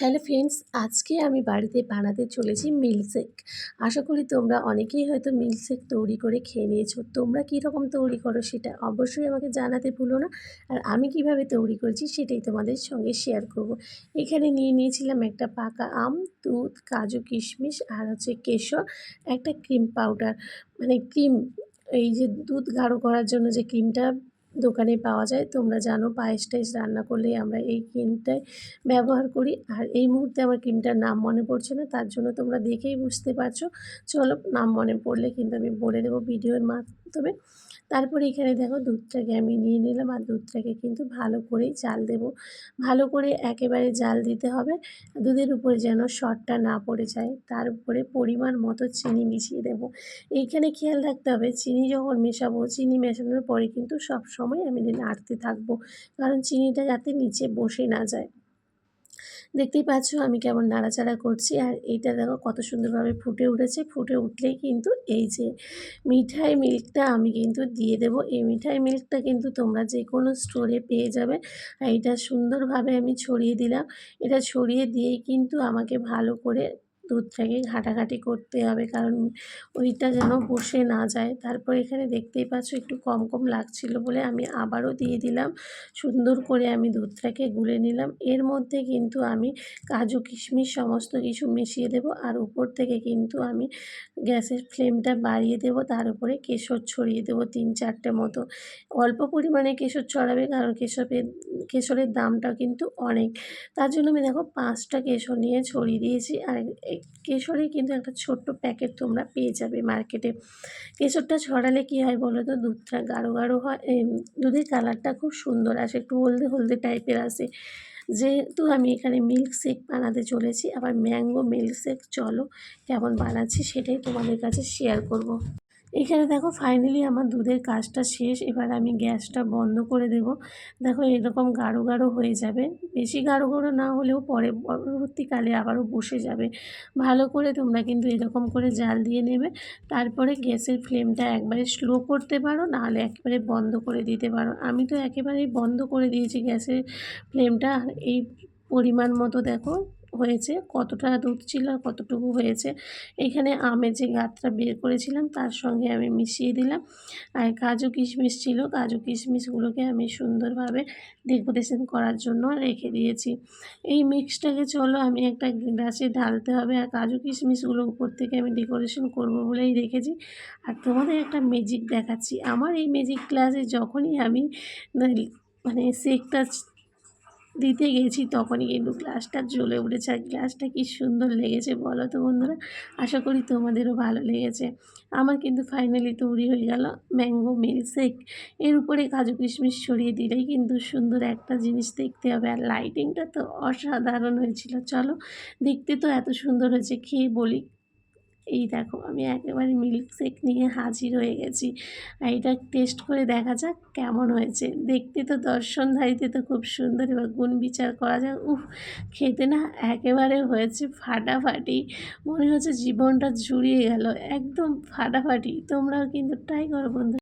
Hello friends আজকে আমি বাড়িতে বানাতে চলেছি মিল্কশেক আশা করি তোমরা অনেকেই হয়তো মিল্কশেক তৈরি করে খেয়ে নিয়েছো। তোমরা কীরকম তৈরি করো সেটা অবশ্যই আমাকে জানাতে ভুলো না। আর আমি কীভাবে তৈরি করেছি সেটাই তোমাদের সঙ্গে শেয়ার করব। এখানে নিয়ে নিয়েছিলাম একটা পাকা আম, দুধ, কাজু, কিশমিশ আর হচ্ছে কেশর। একটা ক্রিম পাউডার মানে ক্রিম এই যে দুধ গাঢ় করার জন্য যে ক্রিমটা দোকানে পাওয়া যায়। তোমরা জানো পায়েস টায়েস রান্না করলেই আমরা এই ক্রিমটাই ব্যবহার করি। আর এই মুহূর্তে আমার ক্রিমটার নাম মনে পড়ছে না, তার জন্য তোমরা দেখেই বুঝতে পারছ। চলো নাম মনে পড়লে কিন্তু আমি বলে দেবো ভিডিওর মাধ্যমে। তারপরে এখানে দেখো দুধটাকে আমি নিয়ে নিলাম আর দুধটাকে কিন্তু ভালো করেই জাল দেব। ভালো করে একেবারে জাল দিতে হবে। দুধের উপরে যেন শটটা না পড়ে যায়, তার উপরে পরিমাণ মতো চিনি মিশিয়ে দেব। এইখানে খেয়াল রাখতে হবে, চিনি যখন মেশাবো, চিনি মেশানোর পরে কিন্তু সব সময় আমি নাড়তে থাকব। কারণ চিনিটা যাতে নিচে বসে না যায়। দেখতেই পাচ্ছ আমি কেমন নাড়াচাড়া করছি। আর এইটা দেখো কত সুন্দরভাবে ফুটে উঠেছে। ফুটে উঠলেই কিন্তু এই যে মিঠাই মিল্কটা আমি কিন্তু দিয়ে দেব। এই মিঠাই মিল্কটা কিন্তু তোমরা যে কোনো স্টোরে পেয়ে যাবে। আর এটা সুন্দরভাবে আমি ছড়িয়ে দিলাম। এটা ছড়িয়ে দিয়েই কিন্তু আমাকে ভালো করে দুধটাকে ঘাটাঘাটি করতে হবে। কারণ ওইটা যেন বসে না যায়। তারপর এখানে দেখতেই পাচ্ছ একটু কম কম লাগছিল বলে আমি আবারও দিয়ে দিলাম। সুন্দর করে আমি দুধটাকে গুলে নিলাম। এর মধ্যে কিন্তু আমি কাজু, কিশমিশ সমস্ত কিছু মিশিয়ে দেব। আর উপর থেকে কিন্তু আমি গ্যাসের ফ্লেমটা বাড়িয়ে দেব। তার উপরে কেশর ছড়িয়ে দেব তিন চারটে মতো। অল্প পরিমাণে কেশর ছড়াবে কারণ কেশরের কেশরের দামটা কিন্তু অনেক। তার জন্য আমি দেখো পাঁচটা কেশর নিয়ে ছড়িয়ে দিয়েছি। আর কেশরে কিন্তু একটা ছোট্ট প্যাকেট তোমরা পেয়ে যাবে মার্কেটে কেশরটা ছড়ালে কি হয় বলো তো? দুধটা গাঢ় গাঢ় হয় দুধের কালারটা খুব সুন্দর আসে, একটু হলদে হলদে টাইপের আসে। যেহেতু আমি এখানে মিল্ক শেক বানাতে চলেছি, আবার ম্যাঙ্গো মিল্ক শেক চলো কেমন বানাচ্ছি সেটাই তোমাদের কাছে শেয়ার করব। এখানে দেখো ফাইনালি আমার দুধের কাজটা শেষ, এবার আমি গ্যাসটা বন্ধ করে দেব। দেখো এরকম গাঢ় গাঢ় হয়ে যাবে। বেশি গাঢ় গাঢ় না হলেও পরে পরবর্তীকালে আবারও বসে যাবে। ভালো করে তোমরা কিন্তু এরকম করে জাল দিয়ে নেবে। তারপরে গ্যাসের ফ্লেমটা একবারে স্লো করতে পারো, নাহলে একেবারে বন্ধ করে দিতে পারো। আমি তো একেবারেই বন্ধ করে দিয়েছি গ্যাসের ফ্লেমটা। এই পরিমাণ মতো দেখো। হয়েছে, কতটা দুধ ছিল আর কতটুকু হয়েছে। এখানে আমের যে গাতটা বের করেছিলাম, তার সঙ্গে আমি মিশিয়ে দিলাম। আর কাজু কিশমিশ ছিল, কাজু কিশমিশগুলোকে আমি সুন্দরভাবে ডেকোরেশন করার জন্য রেখে দিয়েছি। এই মিক্সটাকে চলো আমি একটা গ্লাসে ঢালতে হবে। আর কাজু কিশমিশগুলো উপর থেকে আমি ডেকোরেশন করব বলেই রেখেছি। আর তোমাদের একটা ম্যাজিক দেখাচ্ছি। আমার এই ম্যাজিক ক্লাসে যখনই আমি মানে শেকটা দিতে গেছি তখনই কিন্তু গ্লাসটা জ্বলে উঠেছে। আর গ্লাসটা কি সুন্দর লেগেছে বলো তো বন্ধুরা? আশা করি তোমাদেরও ভালো লেগেছে। আমার কিন্তু ফাইনালি তৈরি হয়ে গেল ম্যাঙ্গো মিল্কশেক এর উপরে কাজু কিশমিশ ছড়িয়ে দিলেই কিন্তু সুন্দর একটা জিনিস দেখতে হবে। আর লাইটিংটা তো অসাধারণ হয়েছিল। চলো, দেখতে তো এত সুন্দর হয়েছে, খেয়ে বলি। এই দেখো, আমি একেবারে মিল্কশেক নিয়ে হাজির হয়ে গেছি। আর এটা টেস্ট করে দেখা যাক কেমন হয়েছে। দেখতে তো দর্শনধারীতে তো খুব সুন্দর, এবার গুণ বিচার করা যাক। উফ, খেতে না একেবারে হয়েছে ফাটাফাটি। মনে হচ্ছে জীবনটা জুড়িয়ে গেল, একদম ফাটাফাটি। তোমরাও কিন্তু ট্রাই করো বন্ধু।